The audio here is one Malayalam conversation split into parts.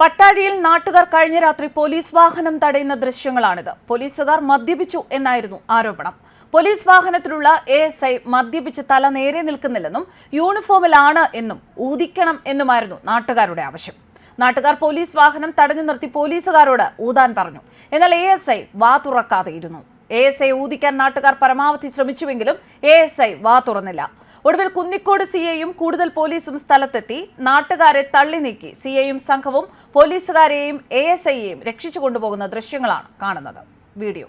പട്ടാഴിയിൽ നാട്ടുകാർ കഴിഞ്ഞ രാത്രി പോലീസ് വാഹനം തടയുന്ന ദൃശ്യങ്ങളാണിത്. പോലീസുകാർ മദ്യപിച്ചു എന്നായിരുന്നു ആരോപണം. പോലീസ് വാഹനത്തിലുള്ള എ എസ് ഐ മദ്യപിച്ച് തല നേരെ നിൽക്കുന്നില്ലെന്നും യൂണിഫോമിലാണ് എന്നും ഊതിക്കണം എന്നുമായിരുന്നു നാട്ടുകാരുടെ ആവശ്യം. നാട്ടുകാർ പോലീസ് വാഹനം തടഞ്ഞു നിർത്തി പോലീസുകാരോട് ഊതാൻ പറഞ്ഞു. എന്നാൽ എ എസ് ഐ വാ തുറക്കാതെ ഇരുന്നു എ എസ് ഐ ഊതിക്കാൻ നാട്ടുകാർ പരമാവധി ശ്രമിച്ചുവെങ്കിലും എ എസ് ഐ വാ തുറന്നില്ല. ഒടുവിൽ കുന്നിക്കോട് സി ഐയും കൂടുതൽ പോലീസും സ്ഥലത്തെത്തി. നാട്ടുകാരെ തള്ളി നീക്കി സി ഐയും സംഘവും പോലീസുകാരെയും എ എസ് ഐയെയും രക്ഷിച്ചു കൊണ്ടുപോകുന്ന ദൃശ്യങ്ങളാണ് കാണുന്നത്. വീഡിയോ.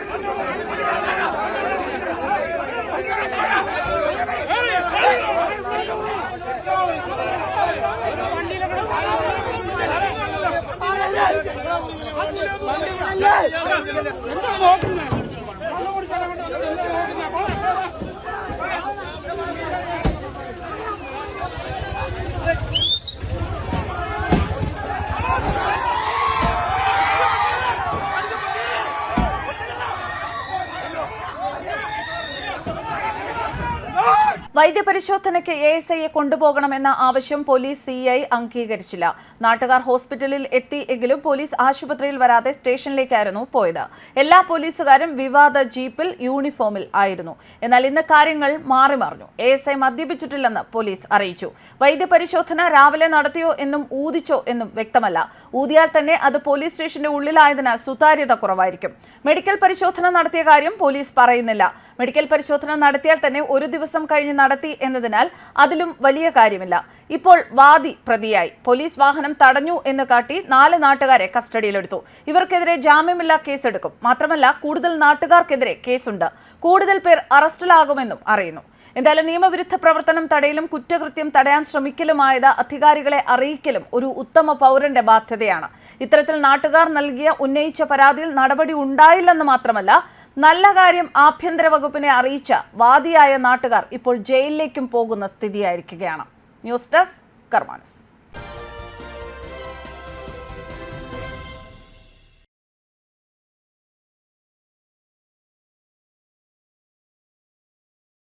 ఎంత വൈദ്യപരിശോധനയ്ക്ക് എ എസ് ഐയെ കൊണ്ടുപോകണമെന്ന ആവശ്യം പോലീസ് സി ഐ അംഗീകരിച്ചില്ല. നാട്ടുകാർ ഹോസ്പിറ്റലിൽ എത്തി എങ്കിലും പോലീസ് ആശുപത്രിയിൽ വരാതെ സ്റ്റേഷനിലേക്കായിരുന്നു പോയത്. എല്ലാ പോലീസുകാരും വിവാദ ജീപ്പിൽ യൂണിഫോമിൽ ആയിരുന്നു. എന്നാൽ ഇന്ന് കാര്യങ്ങൾ മാറി മറിഞ്ഞു. എ എസ് ഐ മദ്യപിച്ചിട്ടില്ലെന്ന് പോലീസ് അറിയിച്ചു. വൈദ്യപരിശോധന രാവിലെ നടത്തിയോ എന്നും ഊതിച്ചോ എന്നും വ്യക്തമല്ല. ഊതിയാൽ തന്നെ അത് പോലീസ് സ്റ്റേഷന്റെ ഉള്ളിലായതിനാൽ സുതാര്യത കുറവായിരിക്കും. മെഡിക്കൽ പരിശോധന നടത്തിയ കാര്യം പോലീസ് പറയുന്നില്ല. മെഡിക്കൽ പരിശോധന നടത്തിയാൽ തന്നെ ഒരു ദിവസം കഴിഞ്ഞ് നടത്തി എന്നതിനാൽ അതിലും വലിയ കാര്യമില്ല. ഇപ്പോൾ വാദി പ്രതിയായി. പോലീസ് വാഹനം തടഞ്ഞു എന്ന് കാട്ടി നാല് നാട്ടുകാരെ കസ്റ്റഡിയിലെടുത്തു. ഇവർക്കെതിരെ ജാമ്യമില്ലാ കേസെടുക്കും. മാത്രമല്ല കൂടുതൽ നാട്ടുകാർക്കെതിരെ കേസുണ്ട്. കൂടുതൽ പേർ അറസ്റ്റിലാകുമെന്നും അറിയുന്നു. എന്തായാലും നിയമവിരുദ്ധ പ്രവർത്തനം തടയലും കുറ്റകൃത്യം തടയാൻ ശ്രമിക്കലുമായത് അധികാരികളെ അറിയിക്കലും ഒരു ഉത്തമ പൗരന്റെ ബാധ്യതയാണ്. ഇത്തരത്തിൽ നാട്ടുകാർ നൽകിയ ഉന്നയിച്ച പരാതിയിൽ നടപടി ഉണ്ടായില്ലെന്ന് മാത്രമല്ല നല്ല കാര്യം ആഭ്യന്തര വകുപ്പിനെ അറിയിച്ച വാദിയായ നാട്ടുകാർ ഇപ്പോൾ ജയിലിലേക്കും പോകുന്ന സ്ഥിതിയായിരിക്കുകയാണ്. News desk കർമാനസ്